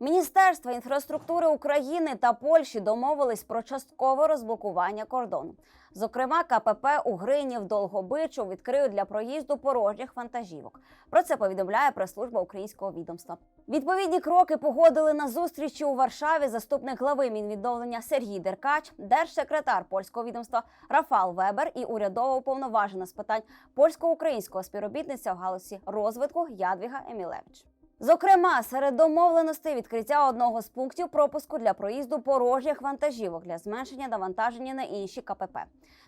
Міністерство інфраструктури України та Польщі домовились про часткове розблокування кордону. Зокрема, КПП у Гринів Долгобичу відкриють для проїзду порожніх вантажівок. Про це повідомляє прес-служба українського відомства. Відповідні кроки погодили на зустрічі у Варшаві заступник глави Мінвідновлення Сергій Деркач, держсекретар польського відомства Рафал Вебер і урядова уповноважена з питань польсько-українського співробітництва в галузі розвитку Ядвіга Емілевич. Зокрема, серед домовленостей відкриття одного з пунктів пропуску для проїзду порожніх вантажівок для зменшення навантаження на інші КПП.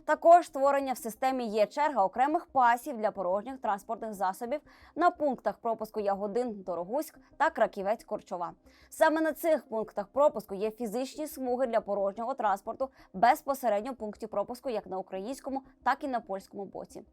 Також створення в системі є черга окремих пасів для порожніх транспортних засобів на пунктах пропуску Ягодин, Дорогуськ та Краківець Корчова. Саме на цих пунктах пропуску є фізичні смуги для порожнього транспорту безпосередньо пунктів пропуску як на українському, так і на польському боці.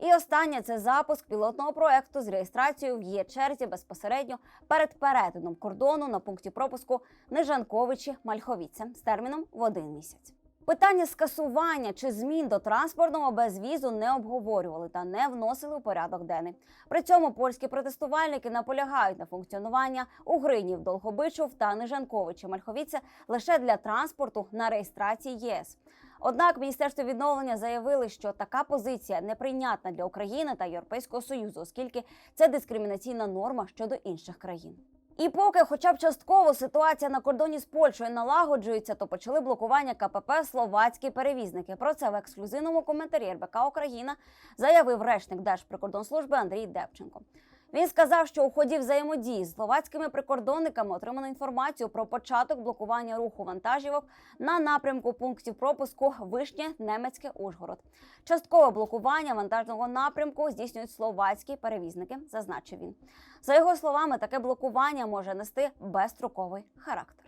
І останнє це запуск пілотного проекту з реєстрацією в є черзі безпосередньо перед перетином кордону на пункті пропуску Нижанковичі Мальховіця з терміном в один місяць. Питання скасування чи змін до транспортного безвізу не обговорювали та не вносили у порядок денний. При цьому польські протестувальники наполягають на функціонування Угринів, Долгобичів та Нежанковичі Мальховіце лише для транспорту на реєстрації ЄС. Однак Міністерство відновлення заявили, що така позиція неприйнятна для України та Європейського союзу, оскільки це дискримінаційна норма щодо інших країн. І поки, хоча б частково, ситуація на кордоні з Польщею налагоджується, то почали блокування КПП словацькі перевізники. Про це в ексклюзивному коментарі РБК Україна заявив речник Держприкордонслужби Андрій Депченко. Він сказав, що у ході взаємодії з словацькими прикордонниками отримано інформацію про початок блокування руху вантажівок на напрямку пунктів пропуску Вишнє, Немецьке, Ужгород. Часткове блокування вантажного напрямку здійснюють словацькі перевізники, зазначив він. За його словами, таке блокування може нести безстроковий характер.